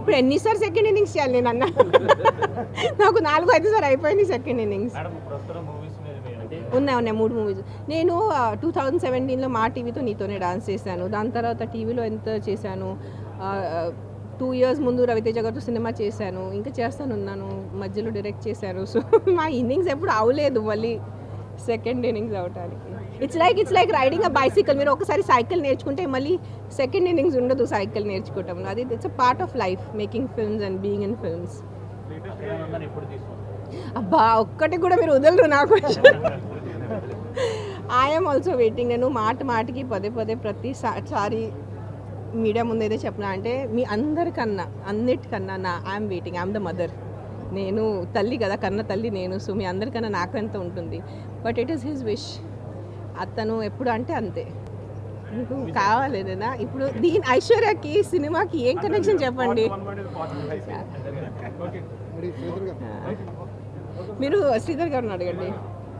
ఇప్పుడు ఎన్నిసార్లు second innings చేయాలి నేను అన్న. నాకు నాలుగు ఐదు సార్ అయిపోయింది సెకండ్ ఇన్నింగ్స్ ఉన్నాయి ఉన్నాయి మూడు మూవీస్ నేను టూ థౌజండ్ సెవెంటీన్లో మా టీవీతో నీతోనే డాన్స్ చేశాను. దాని తర్వాత టీవీలో ఎంత చేశాను? టూ ఇయర్స్ ముందు రవితేజ గారితో సినిమా చేశాను. ఇంకా చేస్తాను ఉన్నాను మధ్యలో డైరెక్ట్ చేశాను సో మా ఇన్నింగ్స్ ఎప్పుడు అవలేదు మళ్ళీ. సెకండ్ ఇన్నింగ్స్ అవటానికి. It's like it's like riding a bicycle మీరు ఒకసారి సైకిల్ నేర్చుకుంటే మళ్ళీ సెకండ్ ఇన్నింగ్స్ ఉండదు సైకిల్ నేర్చుకోవటం. అది it's a part of life making films and being in films అబ్బా ఒక్కటి కూడా మీరు వదలరు నాకు ఐఎమ్ ఆల్సో వెయిటింగ్ నేను మాట మాటకి పదే పదే ప్రతిసారి మీడియా ముందు ఏదో చెప్పిన అంటే మీ అందరికన్నా అన్నిటికన్నా నా I'm waiting I'm the mother నేను తల్లి కదా కన్న తల్లి నేను సో మీ అందరికన్నా నాకు ఎంత ఉంటుంది. But it is his wish అతను ఎప్పుడు అంటే అంతే. మీకు కావాలేనా ఇప్పుడు దీని ఐశ్వర్యకి సినిమాకి ఏం కనెక్షన్ చెప్పండి? మీరు శ్రీధర్ గారిని అడగండి.